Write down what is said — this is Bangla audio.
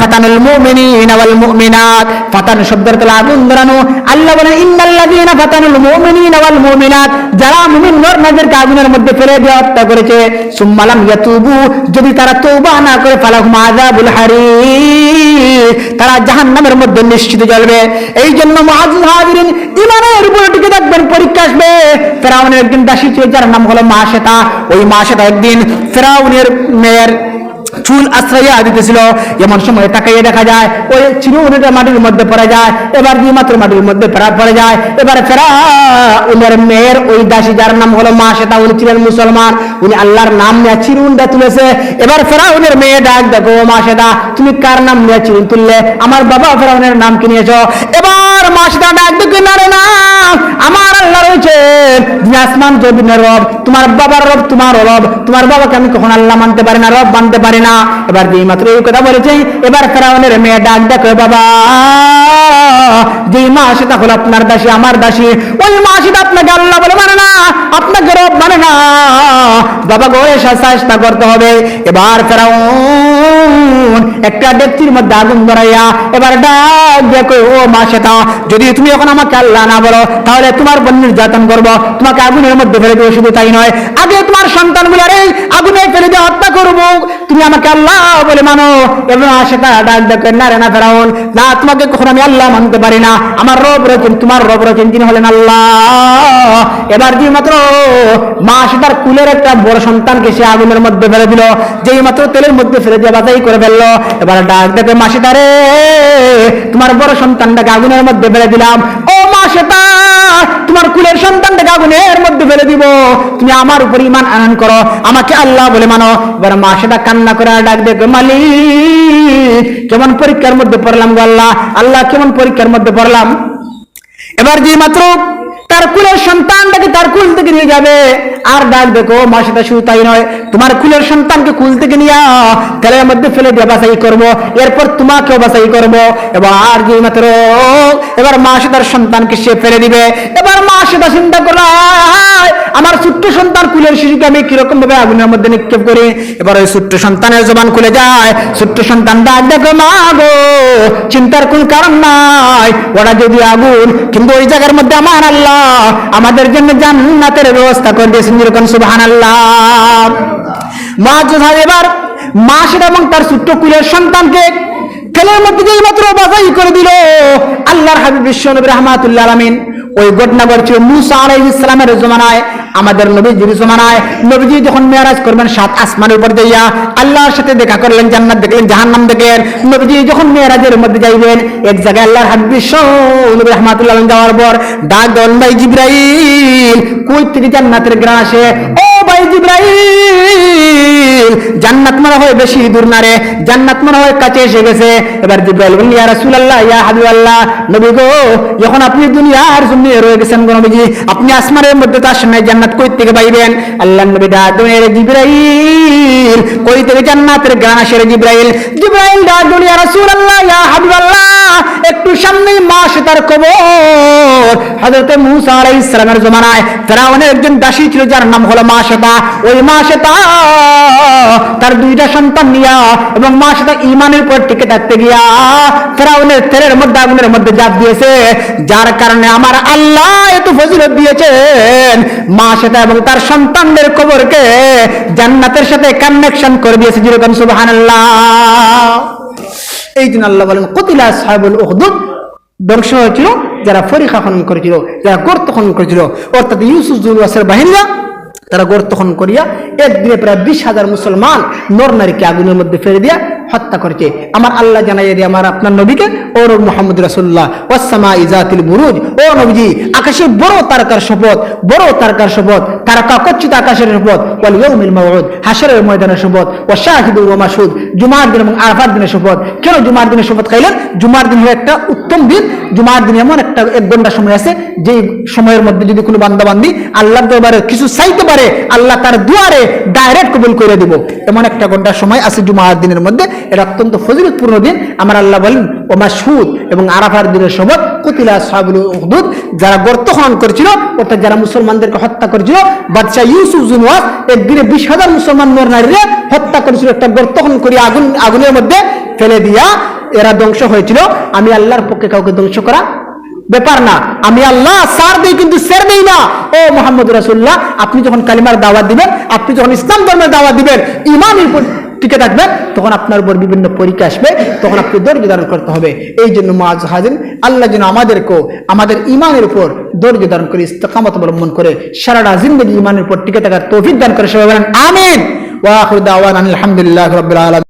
ফাতানুল ওয়াল মুমিনাত। শব্দের তলা আগুন ধরানো। আল্লাহ ফাতানুল ওয়াল মুমিনাত। যারা মুমিন নর মধ্যে ফেলে দিয়ে হত্যা করেছে ইয়াতুবু। যদি তারা তওবা না করে, ফালাহুম আযাবুল হারিক তারা জাহান্নামের মধ্যে নিশ্চিত জ্বলবে। এই জন্য মুআজ্জিজ হাজিরিন ইমানের উপরে টিকে পরীক্ষা আসবে। ফেরাউনের একদিন দাসী ছিল, যার নাম হলো মাশেতা। ওই মাশেতা একদিন ফেরাউনের মেয়ের চুল আশ্রয়া দিতেছিল এমন সময় তাকাইয়ে দেখা যায়, ওই চিরুনিটা মাটির মধ্যে পড়ে যায়, এবার দিয়ে মাত্র মাটির মধ্যে ফেরা পড়ে যায়, এবার ফেরা উনার মেয়ের ওই দাসী, যার নাম হলো মা সেটা উনি ছিলেন মুসলমান, উনি আল্লাহর নাম নিয়ে চিরুনটা তুলেছে। এবার ফেরাউনের মেয়ে ডাক, দেখো মা সেটা তুমি কার নাম নিয়ে চিরুন তুললে? আমার বাবা ফেরাউনের নাম কি নিয়েছ। এবার মা সেটা ডাক, দেখো না আমার আল্লাহ রয়েছে আসমান জমিনের রব, তোমার বাবার রব, তোমার রব। তোমার বাবাকে আমি কখন আল্লাহ মানতে পারি না, রব মানতে পারি না। এবার যেই মাত্র এই কথা বলেছে, এবার ফেরাউনের মেয়ে ডাক দেখো বাবা। যেই মা সেটা হলো আপনার দাসী, আমার দাসী। ওই মা সেটা আপনাকে আল্লাহ বলে মানে না, আপনাকে রব মানে না। বাবা গো এসা চেষ্টা করতে হবে। এবার ফেরাউন একটা ডেকচির মধ্যে আগুন ধরাইয়া এবার ডাক দেখো ও মা সেটা যদি তুমি এখন আমাকে আল্লাহ না বলো, তাহলে তোমার বোন নির্যাতন করব। তোমাকে আগুনের মধ্যে ফেলে দেবো, শুধু তাই নয়। আগে তোমার সন্তানগুলো এই আগুনে ফেলে দিয়ে হত্যা করব। তুমি আমাকে আল্লাহ বলে মানো। এবং সেটা ডাক দেখেন না রে না ফেরাউন, না, তোমাকে কখন আমি আল্লাহ মানতে পারি না। আমার রব রয়েছেন তোমার রব রয়েছেন তিনি হলেন আল্লাহ। এবার যে মাত্র মা সেটার কুলের একটা বড় সন্তানকে সে আগুনের মধ্যে ফেলে দিল, যেই মাত্র তেলের মধ্যে ফেলে দিয়ে বাজাই করে ফেলল। এবার ডাক দেখে মা সেটারে তোমার বড় সন্তানটাকে আগুনের মধ্যে ফেলে দিলাম। ও মা সেটা তোমার কুলের সন্তানটাকে আগুনের মধ্যে ফেলে দিব। তুমি আমার উপর ইমান আনয়ন করো, আমাকে আল্লাহ বলে মানো। এবার মা সেটা কান্না করে ডাক দেখবে মালিক, কেমন পরীক্ষার মধ্যে পড়লাম গো আল্লাহ? আল্লাহ কেমন পরীক্ষার মধ্যে পড়লাম? এবার যে মাত্র তার কুলের সন্তানটাকে তার কুল থেকে নিয়ে যাবে। আর ডাক দেখো মা সেটা শুধু তাই নয়, তোমার কুলের সন্তানকে কুল থেকে নিয়ে তেলের মধ্যে ফেলে দিয়ে বাছাই করব। এরপর তোমাকে বাছাই করব। এবার যে মাত্র? এবার মা সে তার সন্তানকে সে ফেলে দিবে। এবার মা সেটা চিন্তা করল আমার ছোট্ট কুলের শিশুকে আমি কীরকম ভাবে আগুনের মধ্যে নিক্ষেপ করি? এবার ওই ছোট্ট সন্তানের জবান খুলে যায়। ছোট্ট সন্তান ডাক, দেখো মা গো, চিন্তার কোন কারণ নাই। ওরা যদি আগুন, কিন্তু ওই জায়গার মধ্যে আমার আল্লাহ, আমাদের জন্য জান্নাতের ব্যবস্থা করে দিয়েছেন যেরকম সুবহান আল্লাহ মা যোধা এবার, মা সেটা এবং তার ছোট্ট কুলের সন্তানকে তেলের মধ্যে যেই মাত্র বাছাই করে দিল, আল্লাহর হাবিব বিশ্ব নবী রহমাতুল্লাহ আলামিন। ওই ঘটনা ঘটছিল মুসা আলাইহিস ইসলামের জমানায়। আমাদের নবীজির জমানায় নবীজি যখন মেয়ারাজ করবেন সাত আসমানের উপর যাইয়া, আল্লাহর সাথে দেখা করলেন, জান্নাত দেখলেন, জাহান্নাম দেখলেন, নবীজি যখন মেয়ারাজের মধ্যে যাইবেন, এক জায়গায় আল্লাহর হাবিব নবী রহমাতুল্লাহ যাওয়ার পর, ডাক দন ভাই জিব্রাইল, কই থেকে জান্নাতের গ্রাসে ও আপনি মধ্যে তো আসেন জান্নাত কই থেকে পাইবেন? আল্লাহ কই থেকে জান্নাতের গান আসে জিব্রাইল? জিব্রাইল একটু সামনেই মা তার কবর। হযরত মূসা জমানায় একজন দাসী ছিল, যার নাম হলো মা সেতা ওই মা সেতা তার দুইটা সন্তান নিয়া এবং মা সেটা ইমানের পর টিকে থাকতে গিয়া ফেরাউনের তেলের মধ্যে আগুনের মধ্যে জাপ দিয়েছে। যার কারণে আমার আল্লাহ এত ফজিলত দিয়েছেন। মা সেটা এবং তার সন্তানদের কবরকে জান্নাতের সাথে কানেকশন করে দিয়েছে। যেরকম সুবহানাল্লাহ। এই জন্য আল্লাহ বলেন, কতিলা সাহেবুল উহদুদ ধ্বংস হয়েছিল, যারা ফরিখা খনন করেছিল, যারা গর্ত খনন করেছিল। অর্থাৎ ইউসুফ জুলওয়াসের বাহিনীরা তারা গর্ত খনন করিয়া একদিনে প্রায় বিশ হাজার মুসলমান নর নারীকে আগুনের মধ্যে ফেলে দিয়া হত্যা করেছে। আমার আল্লাহ জানাই দিয়ে, আমার আপনার নবীকে, ও রব মোহাম্মদ রাসুল্লাহ ওসামা ইজাতিল বুরুজ। ও নবীজি, আকাশে বড় তারকার শপথ, বড় তারকার শপথ। আকাশের ওয়াল ময়দানের জুমার দিন এবং দিনের কেন জুমার দিনের খাইলেন? জুমার দিন হলো একটা উত্তম দিন। জুমার দিন এমন একটা এক ঘণ্টা সময় আছে যে সময়ের মধ্যে যদি কোনো দরবারে কিছু চাইতে পারে, আল্লাহ তার দুয়ারে ডাইরেক্ট কবুল করে দিব। এমন একটা ঘণ্টার সময় আছে জুমার দিনের মধ্যে। এটা অত্যন্ত ফজিলতপূর্ণ দিন। আমার আল্লাহ বলেন ও মাসুদ এবং আরাফার দিনের কুতিলা উহদুদ যারা গর্ত খনন করেছিল, অর্থাৎ যারা মুসলমানদেরকে হত্যা করেছিল বাদশাহ ইউসুফ জুনওয়াস একদিনে বিশ হাজার মুসলমান নর নারীরা হত্যা করেছিল, একটা গর্ত করে আগুন, আগুনের মধ্যে ফেলে দিয়া এরা ধ্বংস হয়েছিল। আমি আল্লাহর পক্ষে কাউকে ধ্বংস করা ব্যাপার না। আমি আল্লাহ সার দিই কিন্তু সের দেই না। ও মোহাম্মদ রাসুল্লাহ আপনি যখন কালিমার দাওয়াত দিবেন, আপনি যখন ইসলাম ধর্মের দাওয়াত দিবেন, ইমানের টিকে থাকবেন তখন আপনার উপর বিভিন্ন পরীক্ষা আসবে, তখন আপনি ধৈর্য ধারণ করতে হবে। এই জন্য মাজ হাজিন আল্লাহ যেন আমাদেরকেও আমাদের ইমানের উপর ধৈর্য ধারণ করে, ইস্তকামত অবলম্বন করে, সারাটা জিন্দগি ইমানের উপর টিকে থাকার তৌফিক দান করে সবাই বলেন, আমিন। ওয়া আওয়ান আলহামদুলিল্লাহ আলামিন।